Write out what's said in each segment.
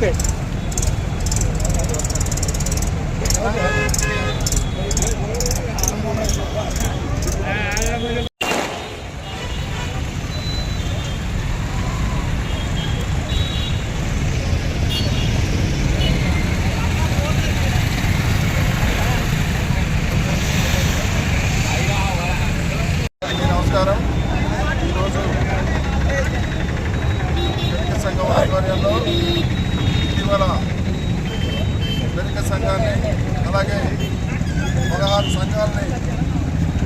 Okay అందరికీ నమస్కారం ఈరోజు వెనుక సంఘం ఆధ్వర్యంలో ఇటీవల వెనుక సంఘాన్ని అలాగే పదహారు సంఘాలని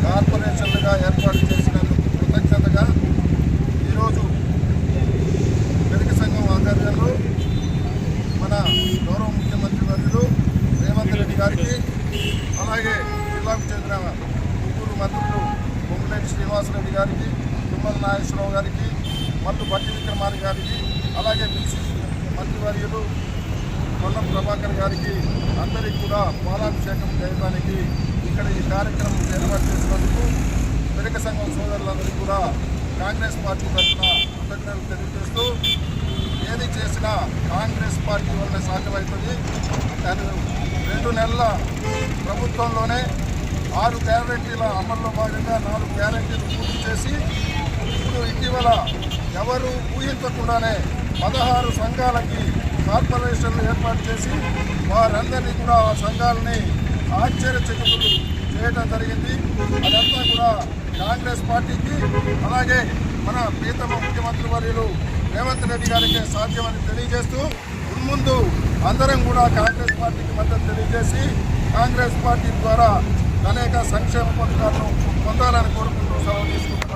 కార్పొరేషన్లుగా ఏర్పాటు చేసినందుకు కృతజ్ఞతగా ఈరోజు వెనుక సంఘం ఆధ్వర్యంలో మన గౌరవ ముఖ్యమంత్రి వర్యులు రేవంత్ రెడ్డి గారికి అలాగే జిల్లాకు చెందిన ముగ్గురు మంత్రులు పొంగులేటి శ్రీనివాసరెడ్డి గారికి తుమ్మల నాగేశ్వరరావు గారికి మల్లు బట్టి విక్రమార్ గారికి అలాగే బీసీ మంత్రివర్యులు పొన్నం ప్రభాకర్ గారికి అందరికీ కూడా పాలాభిషేకం చేయడానికి ఇక్కడ ఈ కార్యక్రమం ఏర్పాటు చేసినందుకు వెనుక సంఘం సోదరులందరికీ కూడా కాంగ్రెస్ పార్టీ తరఫున కృతజ్ఞతలు తెలియజేస్తూ ఏది చేసినా కాంగ్రెస్ పార్టీ వల్ల సాధ్యమవుతుంది. కానీ రెండు నెలల ప్రభుత్వంలోనే ఆరు గ్యారంటీల అమల్లో భాగంగా నాలుగు గ్యారంటీలు పూర్తి చేసి ఇప్పుడు ఇటీవల ఎవరు ఊహించకుండానే పదహారు సంఘాలకి కార్పొరేషన్లు ఏర్పాటు చేసి వారందరినీ కూడా ఆ సంఘాలని ఆశ్చర్యచకితులు చేయడం జరిగింది. అదంతా కూడా కాంగ్రెస్ పార్టీకి అలాగే మన ప్రీతమ ముఖ్యమంత్రి వర్యులు రేవంత్ రెడ్డి గారికి సాధ్యమని తెలియజేస్తూ ముందు అందరం కూడా కాంగ్రెస్ పార్టీకి మద్దతు తెలియజేసి కాంగ్రెస్ పార్టీ ద్వారా అనేక సంక్షేమ పథకాలను పొందాలని కోరుకుంటూ సెలవు తీసుకుంటున్నాం.